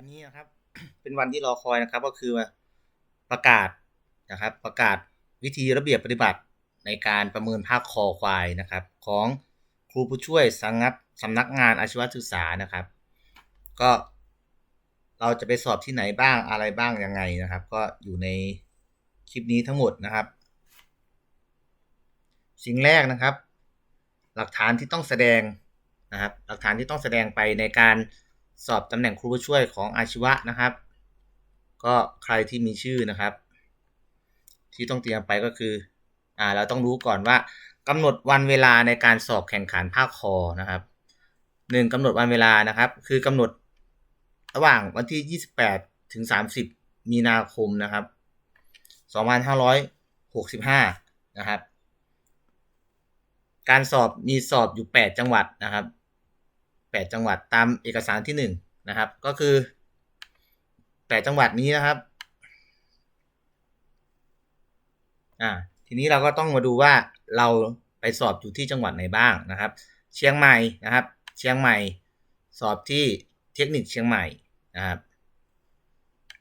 วันนี้นะครับ เป็นวันที่รอคอยนะครับ ก็คือประกาศนะครับ ประกาศวิธีระเบียบปฏิบัติในการประเมินภาคคอควายนะครับ ของครูผู้ช่วยสังนักสำนักงานอาชีวศึกษานะครับ ก็เราจะไปสอบที่ไหนบ้างอะไรบ้างยังไงนะครับ ก็อยู่ในคลิปนี้ทั้งหมดนะครับ สิ่งแรกนะครับ หลักฐานที่ต้องแสดงนะครับ หลักฐานที่ต้องแสดงไปในการ สอบตำแหน่งครูผู้ช่วยของอาชีวะนะครับ ก็ใครที่มีชื่อนะครับ ที่ต้องเตรียมไปก็คืออ่าเราต้องรู้ก่อนว่ากำหนดวันเวลาในการสอบแข่งขันภาคคอนะครับหนึ่งกำหนดวันเวลานะครับ คือกำหนดระหว่างวันที่ 28 ถึง 30 มีนาคมนะครับ 2565 นะครับ การสอบมีสอบอยู่ 8 จังหวัดนะครับ 8 จังหวัดตามเอกสารที่ 1 นะครับ ก็คือ 8 จังหวัดนี้นะครับ อ่า ทีนี้เราก็ต้องมาดูว่าเราไปสอบอยู่ที่จังหวัดไหนบ้างนะครับ เชียงใหม่นะครับ เชียงใหม่สอบที่เทคนิคเชียงใหม่นะครับ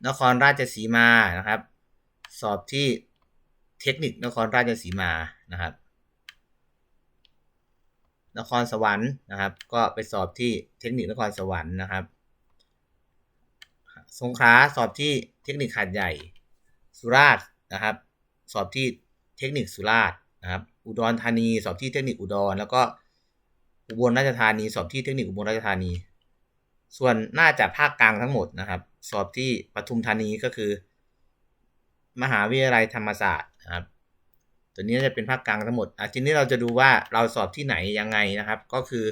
นครราชสีมานะครับ สอบที่เทคนิคนครราชสีมานะครับ นครสวรรค์นะครับ ก็ไปสอบที่เทคนิคนครสวรรค์นะครับ สงขลาสอบที่เทคนิคหาดใหญ่ สุราษฎร์นะครับ สอบที่เทคนิคสุราษฎร์นะครับ อุดรธานีสอบที่เทคนิคอุดร แล้วก็อุบลราชธานี สอบที่เทคนิคอุบลราชธานี ส่วนน่าจะภาคกลางทั้งหมดนะครับ สอบที่ปทุมธานีก็คือ มหาวิทยาลัยธรรมศาสตร์นะครับ ตัวนี้จะเป็นภาคกลางทั้งหมดอะทีนี้เราจะดูว่าเราสอบที่ไหนยังไงนะครับ ก็คือ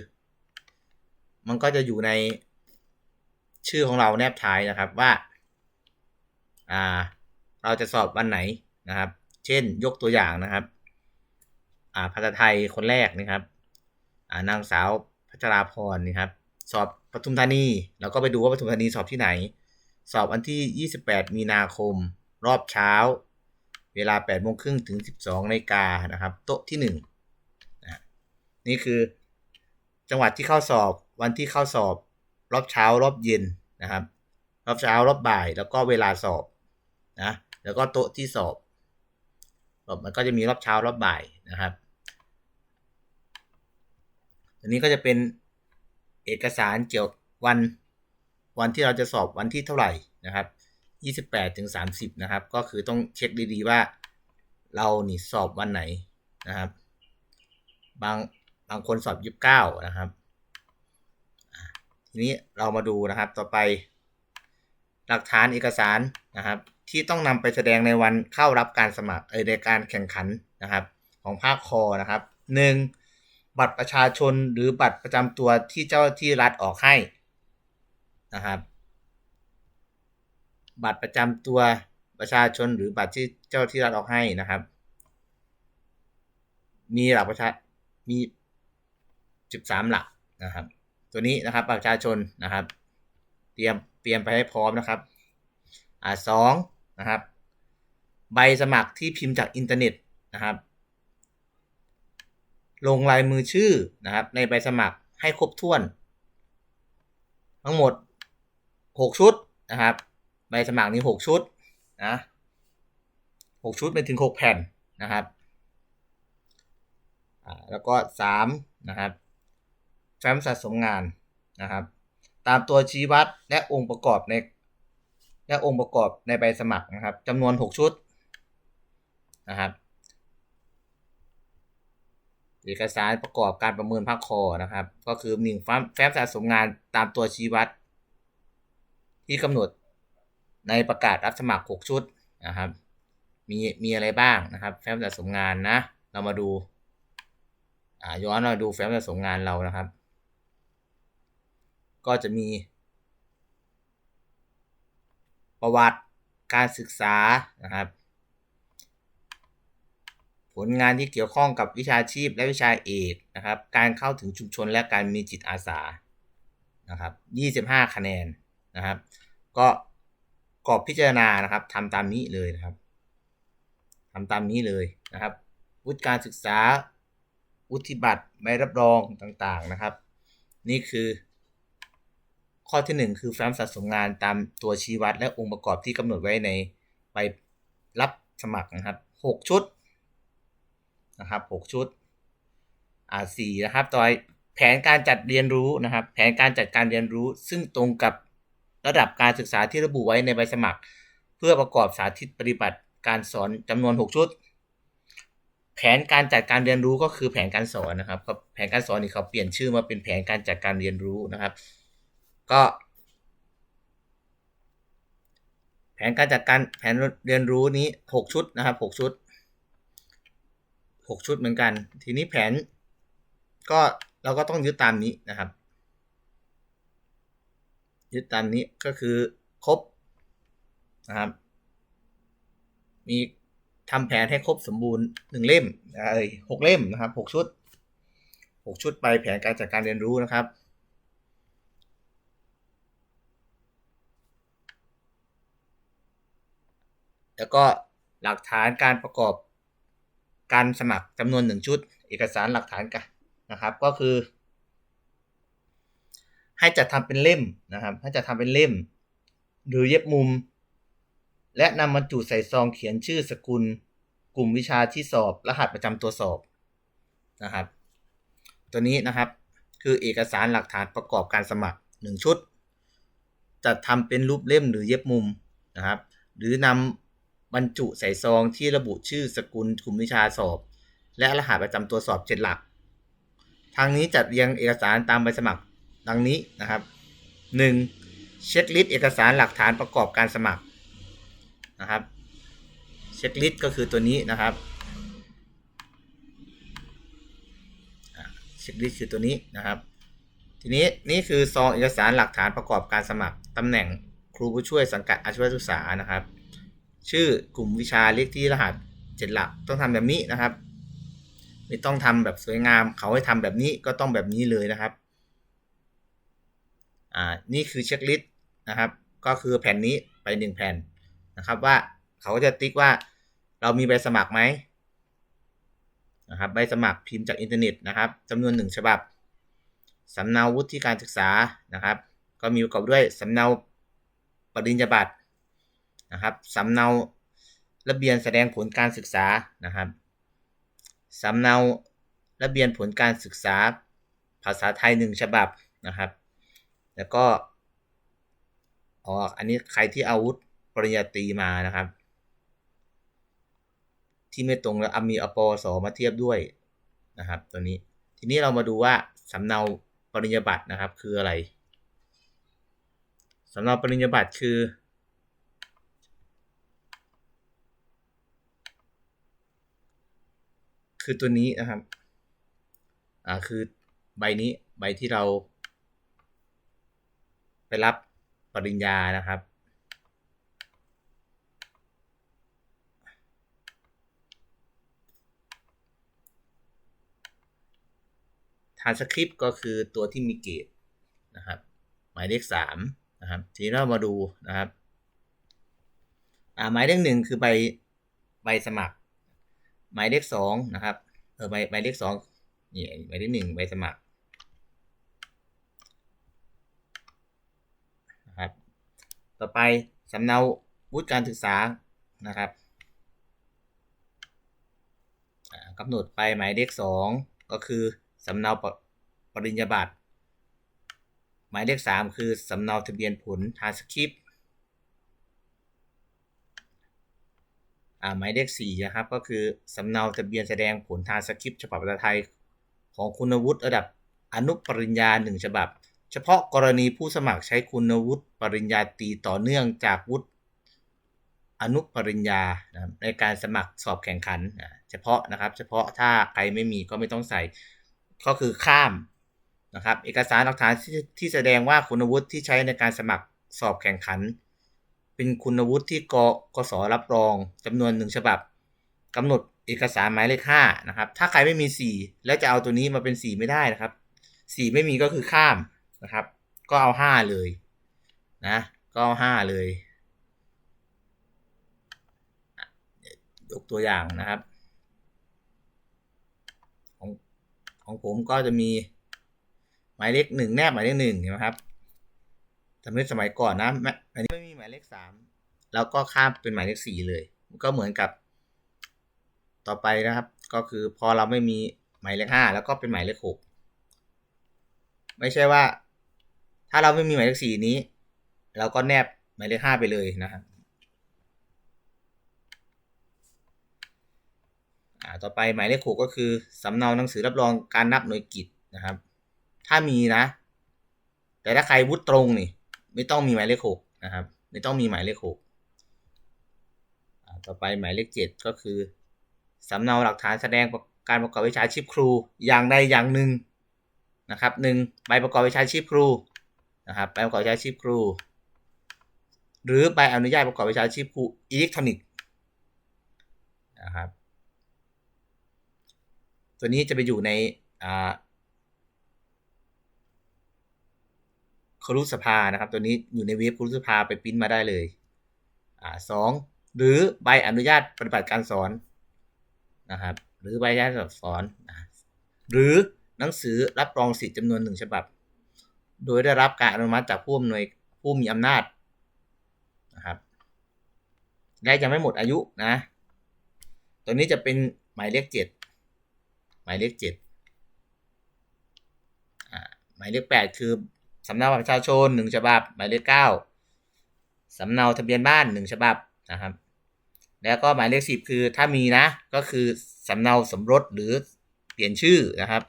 มันก็จะอยู่ในชื่อของเราแนบท้ายนะครับว่า อ่า เราจะสอบวันไหนนะครับ เช่นยกตัวอย่างนะครับ อ่าภาษาไทยคนแรกนะครับ อ่านางสาวพัชราพรนะครับ สอบปทุมธานีเราก็ไปดูว่าปทุมธานีสอบที่ไหน สอบวันที่ 28 มีนาคม รอบเช้า เวลา8โมงครึ่งถึง 12นาฬิกานะครับ โต๊ะที่1นะนี่คือ จังหวัดที่เข้าสอบวันที่เข้าสอบรอบเช้ารอบเย็นนะครับ รอบเช้ารอบบ่ายแล้วก็เวลาสอบนะแล้วก็โต๊ะที่สอบมันก็จะมีรอบเช้ารอบบ่ายนะครับอันนี้ก็จะเป็นเอกสารเกี่ยววันวันที่เราจะสอบวันที่เท่าไหร่นะครับ 28ถึง30 นะครับ ก็คือต้องเช็คดีๆว่า เรานี่สอบวันไหนนะครับ บางบางคนสอบ 29 นะครับทีนี้เรามาดูนะครับต่อไป หลักฐานเอกสารนะครับ ที่ต้องนำไปแสดงในวันเข้ารับการสมัครเออในการแข่งขันนะครับ ของภาคคอนะครับ 1. บัตรประชาชนหรือบัตรประจำตัวที่เจ้าหน้าที่รัฐออกให้นะครับ บัตรประจำตัวประชาชนหรือบัตรที่เจ้าที่รัฐออกให้นะครับ มีหลักประชา มี13หลักนะครับ ตัวนี้นะครับประชาชนนะครับ เตรียมเตรียมไปให้พร้อมนะครับ อ่าสองนะครับ ใบสมัครที่พิมพ์จากอินเทอร์เน็ตนะครับ ลงลายมือชื่อนะครับ ในใบสมัครให้ครบถ้วน ทั้งหมด6ชุดนะครับ ใบสมัครนี้6ชุดนะ6ชุดเป็นถึง6แผ่นนะครับแล้วก็3นะครับแฟ้มสะสมงานนะครับ ตามตัวชี้วัดและองค์ประกอบในและองค์ประกอบในใบสมัครนะครับจำนวน6ชุดนะครับเอกสารประกอบการประเมินภาคคอนะครับ ก็คือหนึ่งแฟ้มสะสมงานตามตัวชี้วัด ที่กำหนด ในประกาศรับสมัคร 6 ชุดนะครับ มีมีอะไรบ้างนะครับ แฟ้มสะสมงานนะ เรามาดูาย้อนมาดูแฟ้มสะสมงานเรานะครับ ก็จะมี ประวัติการศึกษานะครับ ผลงานที่เกี่ยวข้องกับวิชาชีพและวิชาเอกนะครับ การเข้าถึงชุมชนและการมีจิตอาสานะครับ 25 คะแนนนะครับ ก็ กรอบพิจารณานะครับทำตามนี้เลยนะครับทำตามนี้เลยนะครับ วุฒิการศึกษาวุฒิบัตรใบรับรองต่างๆนะครับ นี่คือ ข้อที่หนึ่งคือแฟ้มสะสมงานตามตัวชี้วัด และองค์ประกอบที่กำหนดไว้ในใบรับสมัครนะครับหกชุดนะครับหกชุดอ่าสี่นะครับต่อไปแผนการจัดเรียนรู้นะครับ แผนการจัดการเรียนรู้ซึ่งตรงกับ ระดับการศึกษาที่ระบุไว้ในใบสมัคร เพื่อประกอบสาธิตปฏิบัติการสอนจำนวน 6 ชุด แผนการจัดการเรียนรู้ก็คือแผนการสอนนะครับ แผนการสอนนี่เขาเปลี่ยนชื่อมาเป็นแผนการจัดการเรียนรู้นะครับ ก็ แผนการจัดการแผนเรียนรู้นี้ 6 ชุดนะครับ 6 ชุด 6 ชุดเหมือนกัน ทีนี้แผนก็เราก็ต้องยึดตามนี้นะครับ ยึดตามนี้ก็คือครบนะครับ มีทำแผนให้ครบสมบูรณ์หนึ่งเล่มเอ้ยหกเล่มนะครับหกชุดหกชุดไปแผนการจัดการเรียนรู้นะครับแล้วก็หลักฐานการประกอบการสมัครจำนวนหนึ่งชุด เอกสารหลักฐานกันนะครับ ก็คือ ให้จัดทำเป็นเล่มนะครับ ให้จัดทำเป็นเล่ม หรือเย็บมุม และนำบรรจุใส่ซองเขียนชื่อสกุล กลุ่มวิชาที่สอบ รหัสประจำตัวสอบนะครับ ตัวนี้นะครับคือเอกสารหลักฐานประกอบการสมัคร 1 ชุด จัดทำเป็นรูปเล่มหรือเย็บมุมนะครับ หรือนำบรรจุใส่ซองที่ระบุชื่อสกุลกลุ่มวิชาสอบ และรหัสประจำตัวสอบเจ็ดหลักทางนี้จัดเรียงเอกสารตามใบสมัคร ดังนี้นะครับ 1. เช็คลิสต์เอกสารหลักฐานประกอบการสมัครนะครับ เช็คลิสต์ก็คือตัวนี้นะครับเช็คลิสต์คือตัวนี้นะครับ ทีนี้นี่คือซองเอกสารหลักฐานประกอบการสมัครตำแหน่งครูผู้ช่วยสังกัดอาชีวศึกษานะครับ ชื่อกลุ่มวิชาเลขที่รหัสเจ็ดหลักต้องทำแบบนี้นะครับ ไม่ต้องทำแบบสวยงาม เขาให้ทำแบบนี้ก็ต้องแบบนี้เลยนะครับ อ่านี่คือเช็คลิสต์นะครับ ก็คือแผ่นนี้ไปหนึ่งแผ่นนะครับว่าเขาก็จะติ๊กว่าเรามีใบสมัครไหมนะครับใบสมัครพิมพ์จากอินเทอร์เน็ตนะครับจำนวนหนึ่งฉบับสำเนาวุฒิการศึกษานะครับ ก็มีประกอบด้วยสำเนาปริญญาบัตรนะครับสำเนาระเบียนแสดงผลการศึกษานะครับสำเนาระเบียนผลการศึกษา ภาษาไทยหนึ่งฉบับนะครับ แล้วก็อ๋ออันนี้ใครที่อาวุธปริญญาตรีมานะครับ ที่ไม่ตรงแล้วมีอปอสมาเทียบด้วยนะครับ ตัวนี้ทีนี้เรามาดูว่าสำเนาปริญญาบัตรนะครับ คืออะไรสำเนาปริญญาบัตรคือคือตัวนี้นะครับ อ่า คือใบนี้ ใบที่เรา ไปรับปริญญานะครับานสคริปต์ก็คือตัวที่มีเกรดนะครับ หมายเลขสามนะครับ ทีนี้เรามาดูนะครับหมายเลขหนึ่งคือใบใบสมัคร หมายเลขสองนะครับ เออใบใบเลขสองนี่หมายเลขหนึ่งใบสมัครนะครับ ต่อไปสำเนาวุฒิการศึกษานะครับกำหนดไปหมายเลขสองก็คือสำเนาปริญญาบัตร หมายเลข 3 คือสำเนาทะเบียนผลทานสคริปต์หมายเลข4นะครับก็คือสำเนาทะเบียนแสดงผลทางสคริปต์ฉบับภาษาไทย ของคุณวุฒิระดับอนุปริญญา 1 ฉบับ เฉพาะกรณีผู้สมัครใช้คุณวุฒิปริญญาตรีต่อเนื่องจากวุฒิอนุปริญญาในการสมัครสอบแข่งขันเฉพาะนะครับ เฉพาะถ้าใครไม่มีก็ไม่ต้องใส่ก็คือข้ามนะครับเอกสารหลักฐานที่แสดงว่าคุณวุฒิที่ใช้ในการสมัครสอบแข่งขัน เป็นคุณวุฒิที่กกสรับรองจำนวนหนึ่งฉบับกำหนดเอกสารหมายเลขห้านะครับถ้าใครไม่มีสี่แล้วจะเอาตัวนี้มาเป็นสี่ไม่ได้นะครับสี่ไม่มีก็คือข้าม นะครับ ก็เอาห้าเลยนะก็เอาห้าเลยยกตัวอย่างนะครับ ของของผมก็จะมีหมายเลขหนึ่งแนบหมายเลขหนึ่งนะครับสมัยสมัยก่อนนะอันนี้ไม่มีหมายเลขสามแล้วก็ข้ามเป็นหมายเลขสี่เลยก็เหมือนกับ ต่อไปนะครับ ก็คือพอเราไม่มีหมายเลขห้าแล้วก็เป็นหมายเลขหกไม่ใช่ว่า ถ้าเราไม่มีหมายเลขสี่นี้ เราก็แนบหมายเลขห้าไปเลยนะครับอ่าต่อไปหมายเลขหกก็คือสำเนาหนังสือรับรองการนับหน่วยกิจนะครับ ถ้ามีนะ แต่ถ้าใครวุฒิตรงนี่ ไม่ต้องมีหมายเลขหกนะครับ ไม่ต้องมีหมายเลขหกอ่าต่อไปหมายเลขเจ็ดก็คือสำเนาหลักฐานแสดงการประกอบวิชาชีพครูอย่างใดอย่างหนึ่งนะครับหนึ่งใบประกอบวิชาชีพครู นะครับใบประกอบวิชาชีพครู หรือใบอนุญาตประกอบวิชาชีพครูอิเล็กทรอนิกส์นะครับตัวนี้จะไปอยู่ในครุสภานะครับ ตัวนี้อยู่ในเว็บครุสภาไปปริ้นมาได้เลยอ่าสองหรือใบอนุญาตปฏิบัติการสอนนะครับ หรือใบอนุญาตสอน หรือหนังสือรับรองสิทธิ์จำนวนหนึ่งฉบับ โดยได้รับการอนุมัติจากผู้อำนวยผู้มีอำนาจนะครับและยังไม่หมดอายุนะ ตัวนี้จะเป็นหมายเลขเจ็ดหมายเลขเจ็ดหมายเลขแปดคือสำเนาบัตรประชาชนหนึ่งฉบับ หมายเลขเก้าสำเนาทะเบียนบ้านหนึ่งฉบับนะครับ แล้วก็หมายเลขสิบคือถ้ามีนะ ก็คือสำเนาสมรสหรือเปลี่ยนชื่อนะครับ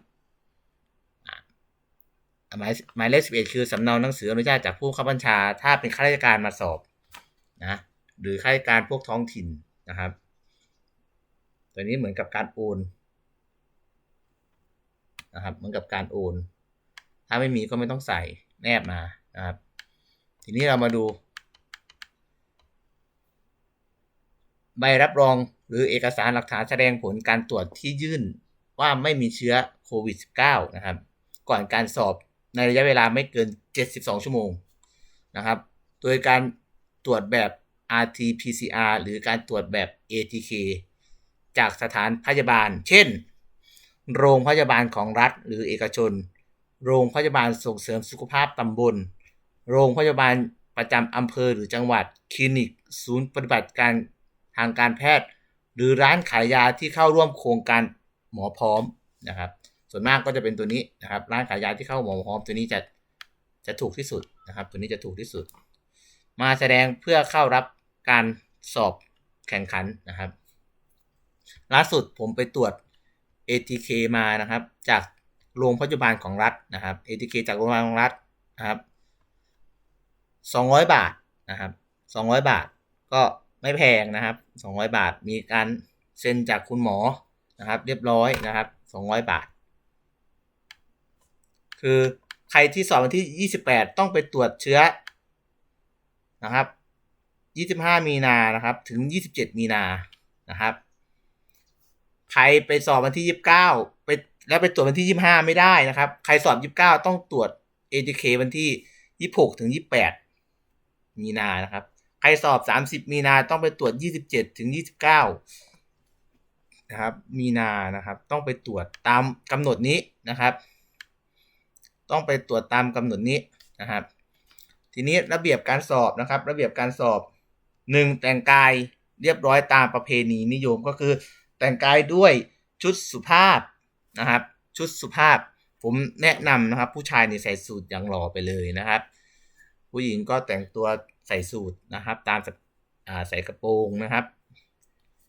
หมายหมายเลขสิบเอ็ดคือสำเนาหนังสืออนุญาตจากผู้ข้าบัญชา ถ้าเป็นข้าราชการมาสอบนะหรือข้าราชการพวกท้องถิ่นนะครับ ตัวนี้เหมือนกับการโอนนะครับ เหมือนกับการโอน ถ้าไม่มีก็ไม่ต้องใส่แนบมานะครับ ทีนี้เรามาดู ใบรับรองหรือเอกสารหลักฐานแสดงผลการตรวจที่ยื่นว่าไม่มีเชื้อโควิด -19 นะครับ ก่อนการสอบ ในระยะเวลาไม่เกิน 72 ชั่วโมงนะครับ โดยการตรวจแบบ RT-PCR หรือการตรวจแบบ ATK จากสถานพยาบาล เช่น โรงพยาบาลของรัฐหรือเอกชน โรงพยาบาลส่งเสริมสุขภาพตำบล โรงพยาบาลประจำอำเภอหรือจังหวัด คลินิก ศูนย์ปฏิบัติการทางการแพทย์ หรือร้านขายยาที่เข้าร่วมโครงการหมอพร้อมนะครับ ส่วนมากก็จะเป็นตัวนี้นะครับร้านขายยาที่เข้าหมอพร้อมตัวนี้จะจะถูกที่สุดนะครับ ตัวนี้จะถูกที่สุด มาแสดงเพื่อเข้ารับการสอบแข่งขันนะครับ ล่าสุดผมไปตรวจ ATK มานะครับ จากโรงพยาบาลของรัฐนะครับ ATK จากโรงพยาบาลของรัฐนะครับ200 บาทนะครับ200 บาทก็ไม่แพงนะครับ 200 บาทมีการเซ็นจากคุณหมอนะครับ เรียบร้อยนะครับ 200 บาท คือใครที่สอบวันที่ 28 ต้องไปตรวจเชื้อนะครับ 25 มีนานะครับ ถึง 27 มีนานะครับ ใครไปสอบวันที่ 29 ไปแล้วไปตรวจวันที่ 25 ไม่ได้นะครับ ใครสอบ 29 ต้องตรวจ ATK วันที่ 26 ถึง 28 มีนานะครับ ใครสอบ 30 มีนาต้องไปตรวจ 27 ถึง 29 นะครับ มีนานะครับ ต้องไปตรวจตามกำหนดนี้นะครับ ต้องไปตรวจตามกำหนดนี้นะครับ ทีนี้ระเบียบการสอบนะครับ ระเบียบการสอบ 1. แต่งกายเรียบร้อยตามประเพณีนิยมก็คือ แต่งกายด้วยชุดสุภาพนะครับ ชุดสุภาพ ผมแนะนำนะครับ ผู้ชายนี่ใส่สูทอย่างหล่อไปเลยนะครับ ผู้หญิงก็แต่งตัวใส่สูทนะครับ ตามใส่กระโปรงนะครับ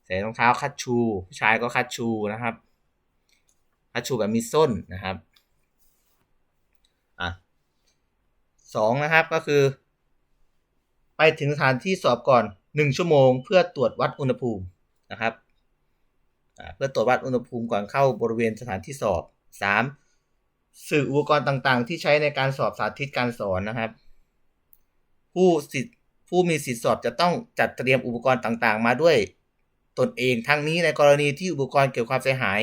ใส่รองเท้าคัชชู ผู้ชายก็คัชชูนะครับ คัชชูแบบมีส้นนะครับ องนะครับก็คือ ไปถึงสถานที่สอบก่อนหนึ่งชั่วโมง เพื่อตรวจวัดอุณหภูมินะครับเพื่อตรวจวัดอุณหภูมิก่อนเข้าบริเวณสถานที่สอบสามสื่ออุปกรณ์ต่างๆ ที่ใช้ในการสอบสาธิตการสอนนะครับ ผู้สิทธิผู้มีสิทธิสอบจะต้องจัดเตรียมอุปกรณ์ต่างๆ มาด้วยตนเองทั้งนี้ในกรณีที่อุปกรณ์เกิดความเสียหาย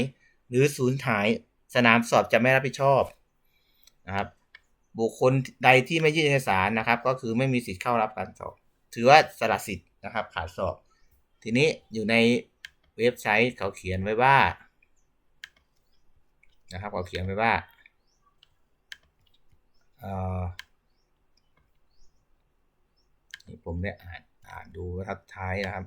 หรือสูญหายสนามสอบจะไม่รับผิดชอบนะครับ บุคคลใดที่ไม่ยื่นเอกสารนะครับ ก็คือไม่มีสิทธิ์เข้ารับการสอบ ถือว่าสละสิทธิ์นะครับขาดสอบ ทีนี้อยู่ในเว็บไซต์เขาเขียนไว้ว่านะครับเขาเขียนไว้ว่านี่ผมได้อ่านอ่านดูทับท้ายนะครับ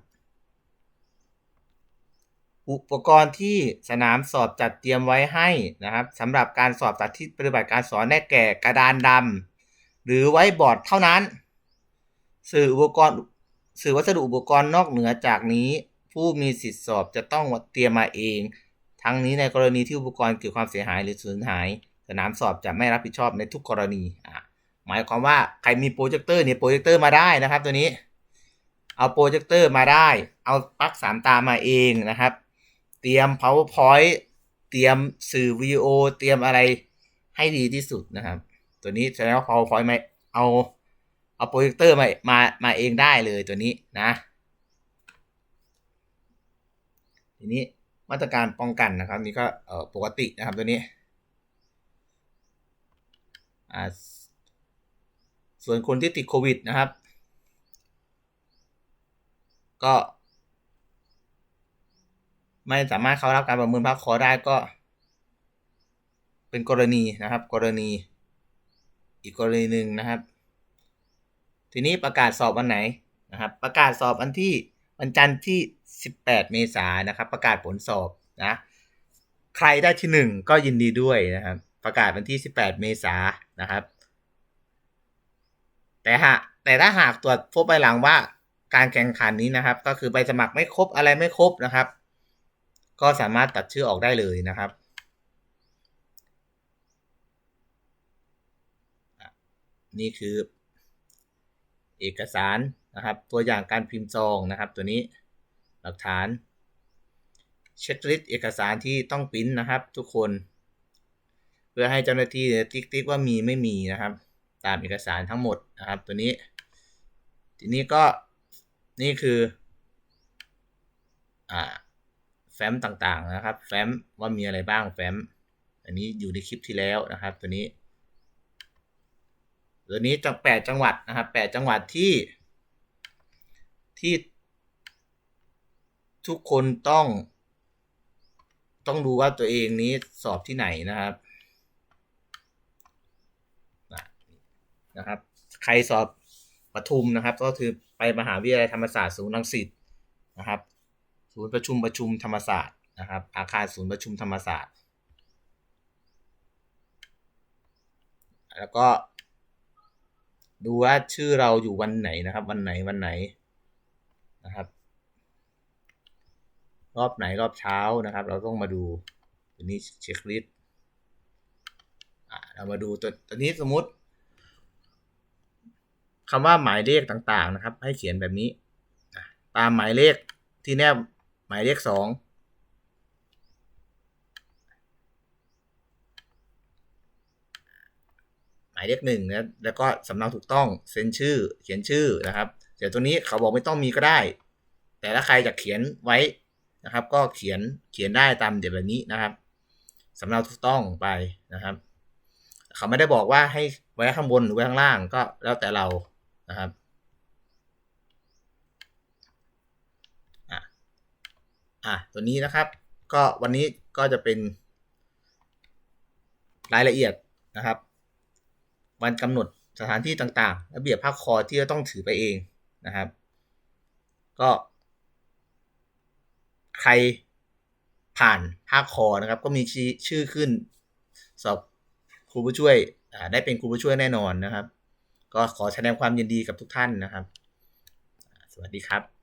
อุปกรณ์ที่สนามสอบจัดเตรียมไว้ให้นะครับสำหรับการสอบสาธิตปฏิบัติการสอนได้แก่กระดานดำหรือไว้บอร์ดเท่านั้น สื่ออุปกรณ์สื่อวัสดุอุปกรณ์นอกเหนือจากนี้ ผู้มีสิทธิสอบจะต้องเตรียมมาเอง ทั้งนี้ในกรณีที่อุปกรณ์เกิดความเสียหายหรือสูญหาย สนามสอบจะไม่รับผิดชอบในทุกกรณีอะหมายความว่าใครมีโปรเจคเตอร์เนี่ยโปรเจคเตอร์มาได้นะครับ ตัวนี้ เอาโปรเจคเตอร์มาได้ เอาปลั๊กสามตามาเองนะครับ เตรียม powerpoint เตรียมสื่อวิดีโอเตรียมอะไรให้ดีที่สุดนะครับ ตัวนี้แสดงว่า powerpoint ไม่เอาเอาโปรเจคเตอร์มามามาเองได้เลยตัวนี้นะทีนี้มาตรการป้องกันนะครับ นี่ก็เปกตินะครับตัวนี้ส่วนคนที่ติดโควิดนะครับ ก็ ไม่สามารถเข้ารับการประเมินภาคคอได้ก็ เป็นกรณีนะครับ กรณี อีกกรณีหนึ่งนะครับ ทีนี้ประกาศสอบวันไหนนะครับ ประกาศสอบวันที่วันจันทร์ที่ 18 เมษายนนะครับ ประกาศผลสอบนะใครได้ที่1ก็ยินดีด้วยนะครับ ประกาศวันที่ 18 เมษายนนะครับ แต่หากแต่ถ้าหากตรวจพบภายหลังว่าการแข่งขันนี้นะครับ ก็คือใบสมัครไม่ครบอะไรไม่ครบนะครับ ก็สามารถตัดชื่อออกได้เลยนะครับ นี่คือ เอกสารนะครับ ตัวอย่างการพิมพ์ซองนะครับ ตัวนี้หลักฐานเช็คลิสต์เอกสารที่ต้องปริ้นนะครับ ทุกคน เพื่อให้เจ้าหน้าที่ติ๊กติ๊กว่ามีไม่มีนะครับ ตามเอกสารทั้งหมดนะครับ ตัวนี้ ทีนี้ก็นี่คือ อ่า แฟ้มต่างๆนะครับ แฟ้มว่ามีอะไรบ้างแฟ้ม อันนี้อยู่ในคลิปที่แล้วนะครับ ตัวนี้ ตัวนี้จังแปดจังหวัดนะครับแปดจังหวัดที่ที่ ทุกคนต้อง ต้องดูว่าตัวเองนี้สอบที่ไหนนะครับนะครับ ใครสอบปทุมนะครับ ก็คือไปมหาวิทยาลัยธรรมศาสตร์ศูนย์รังสิตนะครับ ศูนย์ประชุมประชุมธรรมศาสตร์นะครับ อาคารศูนย์ประชุมธรรมศาสตร์ แล้วก็ ดูว่าชื่อเราอยู่วันไหนนะครับ วันไหนวันไหนนะครับ รอบไหนรอบเช้านะครับ เราต้องมาดูตัวนี้เช็คลิสต์เรามาดูตัวตัวนี้สมมติคำว่าหมายเลขต่างๆนะครับ ให้เขียนแบบนี้ ตามหมายเลขที่แนบ หมายเลขสองหมายเลขหนึ่งนะแล้วก็สำเนาถูกต้องเซ็นชื่อเขียนชื่อนะครับเดี๋ยวตัวนี้เขาบอกไม่ต้องมีก็ได้ แต่ถ้าใครจะเขียนไว้นะครับ ก็เขียนเขียนได้ตามเดี๋ยวแบบนี้นะครับสำเนาถูกต้องไปนะครับ เขาไม่ได้บอกว่าให้ไว้ข้างบนหรือไว้ข้างล่างก็แล้วแต่เรานะครับอะ อะตัวนี้นะครับ ก็วันนี้ก็จะเป็น รายละเอียดนะครับ วันกำหนดสถานที่ต่างๆ ระเบียบภาคคอที่จะต้องถือไปเองนะครับ ก็ ใครผ่านภาคคอนะครับ ก็มีชื่อขึ้น สอบครูผู้ช่วยได้เป็นครูผู้ช่วยแน่นอนนะครับ ก็ขอแสดงความยินดีกับทุกท่านนะครับ สวัสดีครับ